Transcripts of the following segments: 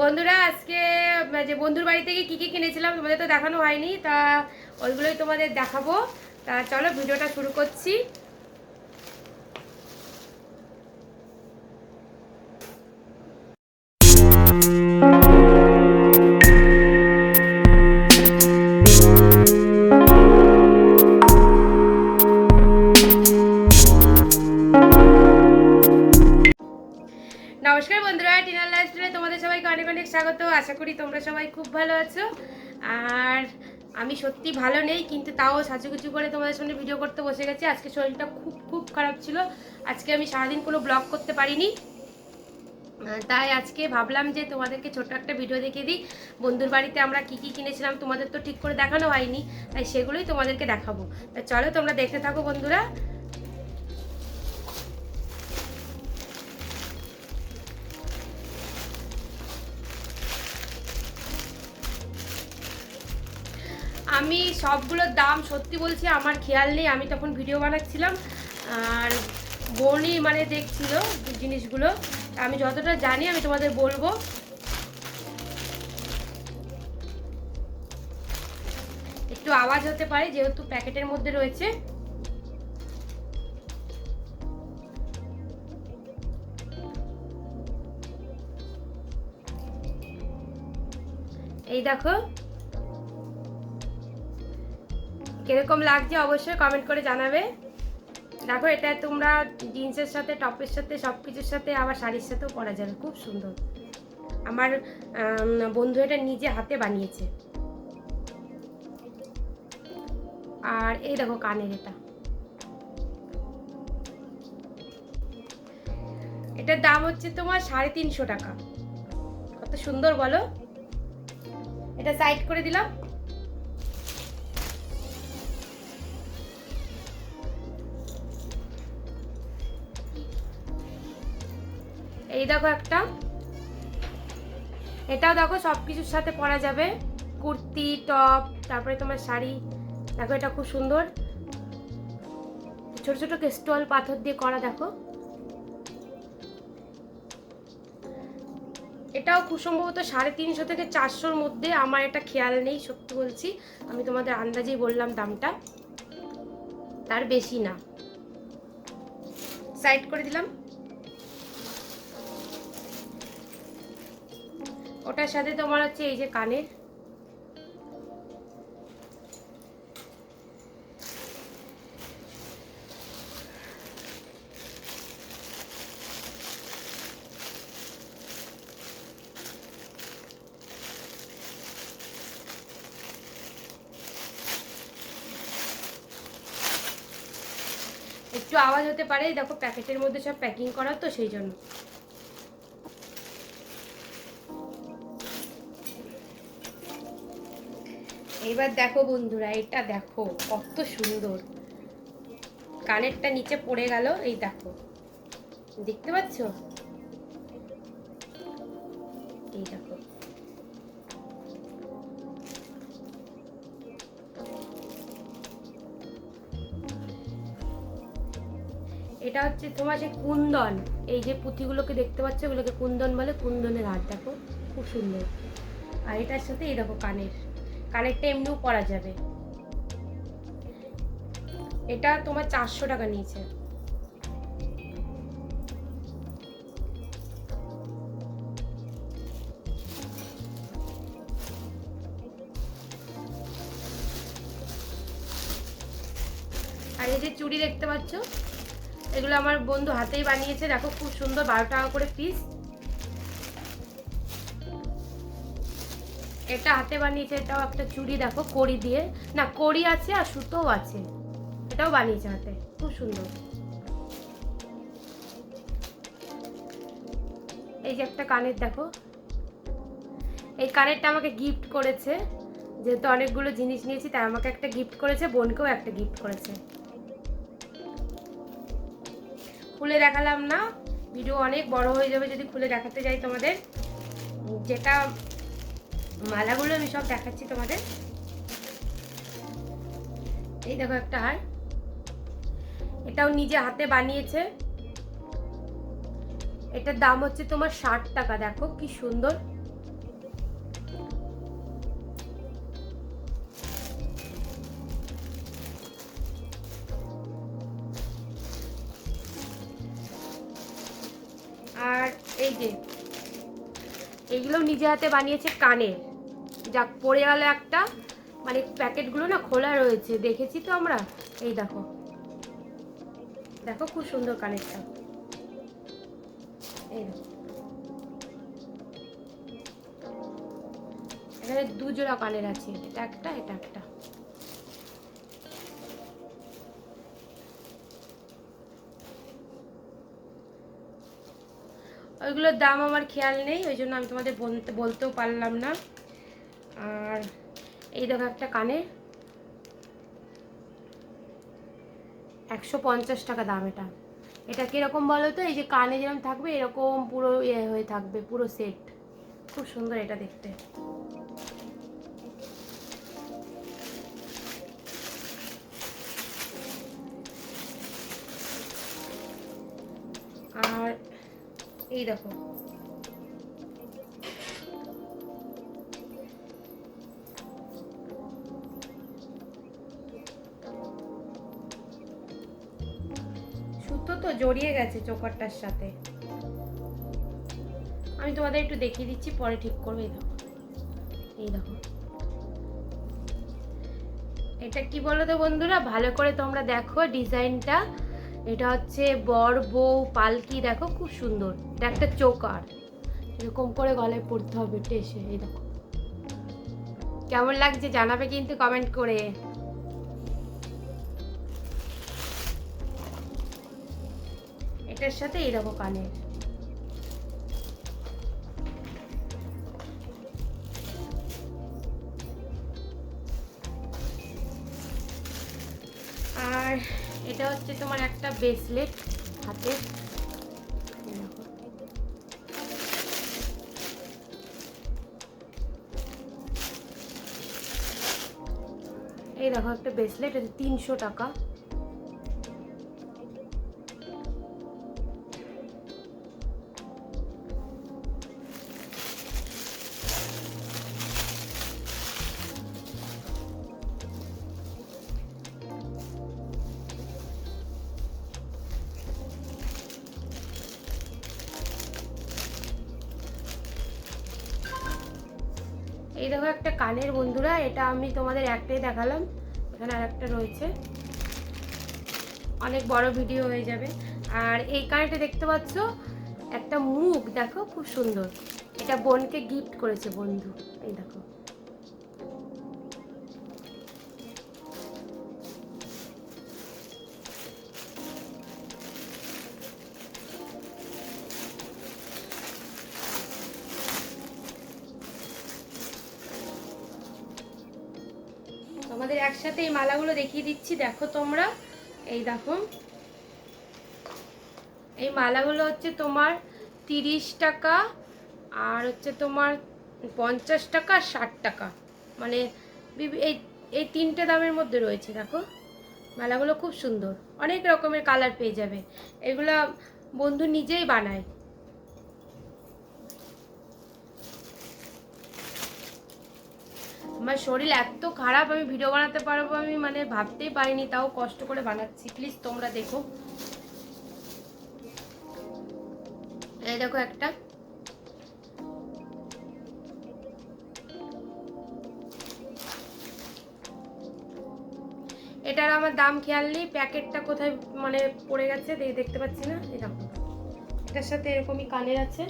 বন্ধুরা, আজকে যে বন্ধুর বাড়ি থেকে কী কী কিনেছিলাম তোমাদের তো দেখানো হয়নি, তা ওইগুলোই তোমাদের দেখাবো। তা চলো, ভিডিওটা শুরু করছি। তোমাদের সবাইকে অনেক অনেক স্বাগত। আশা করি তোমরা সবাই খুব ভালো আছো। আর আমি সত্যি ভালো নেই, কিন্তু তাও সাজুগুজু করে তোমাদের সামনে ভিডিও করতে বসে গেছি। আজকে শরীরটা খুব খুব খারাপ ছিল। আজকে আমি সারাদিন কোনো ব্লগ করতে পারিনি। তাই আজকে ভাবলাম যে তোমাদেরকে ছোট্ট একটা ভিডিও দেখিয়ে দিই। বন্ধুর বাড়িতে আমরা কি কি কিনেছিলাম তোমাদের তো ঠিক করে দেখানো হয়নি, তাই সেগুলোই তোমাদেরকে দেখাবো। তা চলো তোমরা দেখতে থাকো বন্ধুরা। আমি সবগুলোর দাম সত্যি বলছি, আমার খেয়াল নেই। আমি তখন ভিডিও বানাচ্ছিলাম, আর বোনই মানে দেখছিল জিনিসগুলো। আমি যতটা জানি আমি তোমাদের বলব। একটু আওয়াজ হতে পারে, যেহেতু প্যাকেটের মধ্যে রয়েছে। এই দেখো কীরকম লাগছে অবশ্যই কমেন্ট করে জানাবে। দেখো এটা তোমরা জিন্সের সাথে টপের সাথে সব কিছুর সাথে আবার শাড়ির সাথেও পরা যাবে খুব সুন্দর। আমার আম, বন্ধু এটা নিজে হাতে বানিয়েছে। আর এই দেখো কানের এটা। এটার দাম হচ্ছে তোমার সাড়ে তিনশো টাকা। কত সুন্দর বলো। এটা সাইড করে দিলাম। এই দেখো একটা। এটাও দেখো সব কিছুর সাথে পরা যাবে। কুর্তি, টপ, তারপরে তোমার শাড়ি। দেখো, এটা খুব সুন্দর। ছোট ছোট স্টল পাথর দিয়ে করা, দেখো। এটাও খুব সম্ভবত সাড়ে তিনশো থেকে চারশোর মধ্যে, আমার এটা খেয়াল নেই, সত্যি বলছি। আমি তোমাদের আন্দাজেই বললাম দামটা। তার বেশি না। সাইড করে দিলাম। ওটার সাথে তোমার হচ্ছে এই যে কানের। একটু আওয়াজ হতে পারে, দেখো প্যাকেটের মধ্যে সব প্যাকিং করা তো সেই জন্য। এবার দেখো বন্ধুরা, এটা দেখো, কত সুন্দর। কানেরটা নিচে পড়ে গেল, এই দেখো। দেখতে পাচ্ছ? এই দেখো। এটা হচ্ছে তোমার যে কুন্দন, এই যে পুঁথিগুলোকে দেখতে পাচ্ছ ওগুলোকে কুন্দন বলে, কুন্দনের হাত দেখো, খুব সুন্দর। আর এটার সাথে এই দেখো কানের। কানেরটা এমনিও করা যাবে। এটা তোমার চারশো টাকা নিয়েছে। আর এই যে চুড়ি দেখতে পাচ্ছ, এগুলো আমার বন্ধু হাতেই বানিয়েছে। দেখো, খুব সুন্দর বারো টাকা করে পিস এটা হাতে বানিয়েছে, এটাও একটা চুড়ি, দেখো, কড়ি দিয়ে। না, কড়ি আছে আর সুতোও আছে। এটাও বানিয়েছে হাতে, খুব সুন্দর। এই যে একটা কানের, দেখো। এই কানেরটা আমাকে গিফট করেছে। যেহেতু অনেকগুলো জিনিস নিয়েছি, তাই আমাকে একটা গিফট করেছে, বোনকেও একটা গিফট করেছে। খুলে দেখালাম না। ভিডিও অনেক বড় হয়ে যাবে যদি খুলে দেখাতে যাই তোমাদের। যেটা মালাগুলো আমি সব দেখাচ্ছি তোমাদের। এই দেখো একটা হার। এটাও নিজে হাতে বানিয়েছে। এটার দাম হচ্ছে তোমার ষাট টাকা, দেখো কি সুন্দর। আর এই যে এইগুলো নিজে হাতে বানিয়েছে কানের। যাক, পড়ে গেল একটা। মানে প্যাকেটগুলো না খোলা রয়েছে, দেখেছি তো আমরা। এই দেখো। দেখো খুব সুন্দর কানেরটা। এখানে দুজোড়া কানের আছে, এটা একটা এটা একটা। ওইগুলোর দাম আমার খেয়াল নেই, ওই জন্য আমি তোমাদের বলতে, বলতেও পারলাম না। আর এই দেখো একটা কানে একশো পঞ্চাশ টাকা দাম এটা। এটা কীরকম বলো তো? এই যে কানে যেরকম থাকবে, এরকম পুরো ইয়ে হয়ে থাকবে, পুরো সেট খুব সুন্দর এটা দেখতে। আর এই দেখো জড়িয়ে গেছে চোকারটার সাথে। আমি তোমাদের একটু দেখিয়ে দিচ্ছি, পরে ঠিক করবে, এই দেখো। এই দেখো। এটা কি বলো তো বন্ধুরা? ভালো করে তোমরা দেখো ডিজাইনটা। এটা হচ্ছে বর, বউ, পালকি, দেখো খুব সুন্দর। এটা একটা চোকার। এরকম করে গলায় পড়তে হবে, টেসে, এই দেখো। কেমন লাগছে জানাবে কিন্তু কমেন্ট করে। এটার সাথে এই দেখো কানের আর এটা হচ্ছে তোমার একটা ব্রেসলেট হাতে। এই দেখো একটা ব্রেসলেট এটা তিনশো টাকা এই দেখো একটা কানের বন্ধুরা, এটা আমি তোমাদের একটাই দেখালাম। এখানে আর একটা রয়েছে। অনেক বড় ভিডিও হয়ে যাবে। আর এই কানেরটা দেখতে পাচ্ছ? একটা মুখ, দেখো, খুব সুন্দর। এটা বোনকে গিফট করেছে, বন্ধু। এই দেখো। তোমাদের একসাথে এই মালাগুলো দেখিয়ে দিচ্ছি। দেখো তোমরা। এই দেখো। এই মালাগুলো হচ্ছে তোমার তিরিশ টাকা আর হচ্ছে তোমার পঞ্চাশ টাকা, ষাট টাকা। মানে এই এই তিনটে দামের মধ্যে রয়েছে, দেখো। মালাগুলো খুব সুন্দর। অনেক রকমের কালার পেয়ে যাবে। এগুলো বন্ধু নিজেই বানায়। আমার শরীর এত খারাপ, আমি ভিডিও বানাতে পারব, আমি মানে ভাবতেই পারিনি, তাও কষ্ট করে বানাচ্ছি। প্লিজ তোমরা দেখো। এই দেখো একটা। এটার আমার দাম খেয়াল নেই, প্যাকেটটা কোথায় মানে পড়ে গেছে দেখতে পাচ্ছি না দেখো। এটার সাথে এরকমই কানের আছে।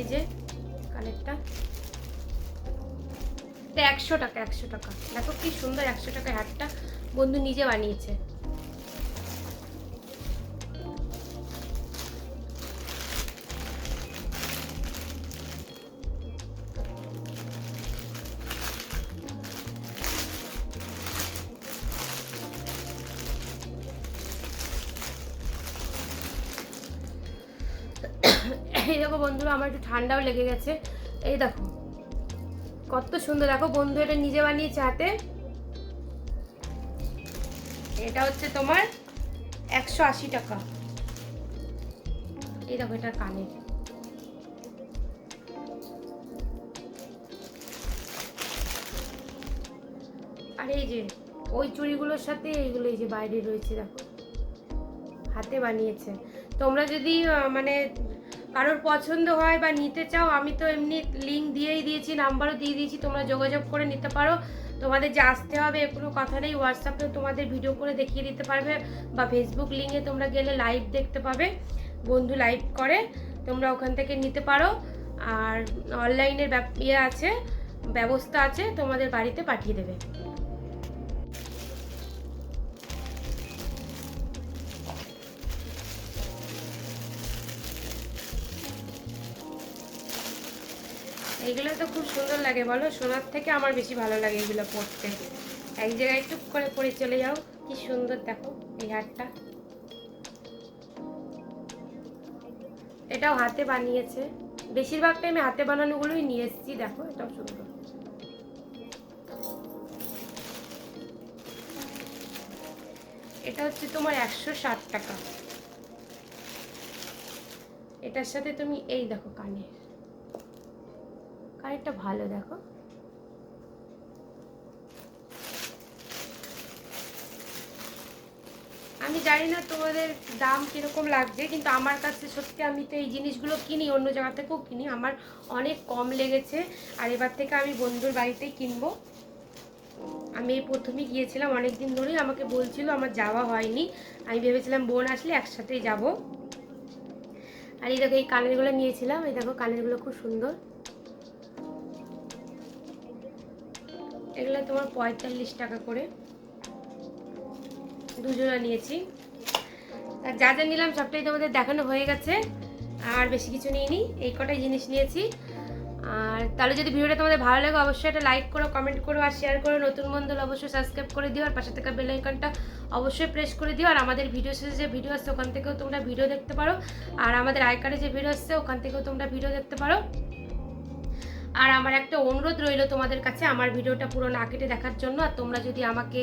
এই যে, কানেরটা। এটা একশো টাকা একশো টাকা। দেখো কি সুন্দর একশো টাকা হ্যাটটা বন্ধু নিজে বানিয়েছে। এই দেখো বন্ধুরা, আমার একটু ঠান্ডাও লেগে গেছে। এই দেখো। কত সুন্দর, দেখো বন্ধু, এটা নিজে বানিয়েছে হাতে। এটা হচ্ছে তোমার একশো আশি টাকা। এই দেখো, এটা কানের। আর এই যে, ওই চুড়িগুলোর সাথে এইগুলো এই যে বাইরে রয়েছে, দেখো। হাতে বানিয়েছে। তোমরা যদি মানে কারোর পছন্দ হয় বা নিতে চাও, আমি তো এমনি লিঙ্ক দিয়েই দিয়েছি, নাম্বারও দিয়ে দিয়েছি, তোমরা যোগাযোগ করে নিতে পারো। তোমাদের যে আসতে হবে এ কোনো কথা নেই হোয়াটসঅ্যাপে তোমাদের ভিডিও করে দেখিয়ে দিতে পারবে বা ফেসবুক লিঙ্কে তোমরা গেলে লাইভ দেখতে পাবে, বন্ধু লাইভ করে, তোমরা ওখান থেকে নিতে পারো। আর অনলাইনের ইয়ে আছে, ব্যবস্থা আছে, তোমাদের বাড়িতে পাঠিয়ে দেবে। এইগুলো তো খুব সুন্দর লাগে বলো। সোনার থেকে আমার বেশি ভালো লাগে এগুলো পরতে এক জায়গায় টুক করে পরে চলে যাও। কি সুন্দর দেখো এই হারটা। এটাও হাতে বানিয়েছে। বেশিরভাগ টাইমে হাতে বানানোগুলোই নিয়ে এসেছি, দেখো, এটাও সুন্দর। এটা হচ্ছে তোমার একশো ষাট টাকা। এটার সাথে তুমি এই দেখো কানের। কানেরটা ভালো, দেখো। আমি জানি না তোমাদের দাম কীরকম লাগছে, কিন্তু আমার কাছে সত্যি আমি তো এই জিনিসগুলো কিনি, অন্য জায়গা থেকেও কিনি। আমার অনেক কম লেগেছে, আর এবার থেকে আমি বন্ধুর বাড়িতেই কিনবো। আমি এই প্রথমেই গিয়েছিলাম অনেক দিন ধরেই, আমাকে বলছিল আমার যাওয়া হয়নি। আমি ভেবেছিলাম বোন আসলে একসাথেই যাব। আর এই দেখো, এই কানেরগুলো নিয়েছিলাম, এই দেখো, কানেরগুলো খুব সুন্দর। এগুলো তোমার পঁয়তাল্লিশ টাকা করে। দুজোড়া নিয়েছি। আর যা যা নিলাম সবটাই তোমাদের দেখানো হয়ে গেছে। আর বেশি কিছু নিইনি, এই কটাই জিনিস নিয়েছি। আর তাহলে যদি ভিডিওটা তোমাদের ভালো লাগে, অবশ্যই একটা লাইক করো কমেন্ট করো, আর শেয়ার করো। নতুন বন্ধু অবশ্যই সাবস্ক্রাইব করে দিও, আর পাশে থাকা বেল আইকনটা অবশ্যই প্রেস করে দিও। আর আমাদের ভিডিও শেষে যে ভিডিও আসছে, ওখান থেকেও তোমরা ভিডিও দেখতে পারো। আর আমাদের আইকার্ডে যে ভিডিও আসছে, ওখান থেকেও তোমরা ভিডিও দেখতে পারো। আর আমার একটা অনুরোধ রইল তোমাদের কাছে, আমার ভিডিওটা পুরো না কেটে দেখার জন্য, আর তোমরা যদি আমাকে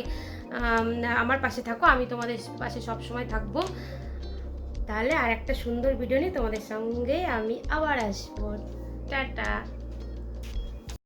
আমার পাশে থাকো, আমি তোমাদের পাশে সব সময় থাকব। তাহলে আর একটা সুন্দর ভিডিও নিয়ে তোমাদের সঙ্গে আমি আবার আসব। টাটা।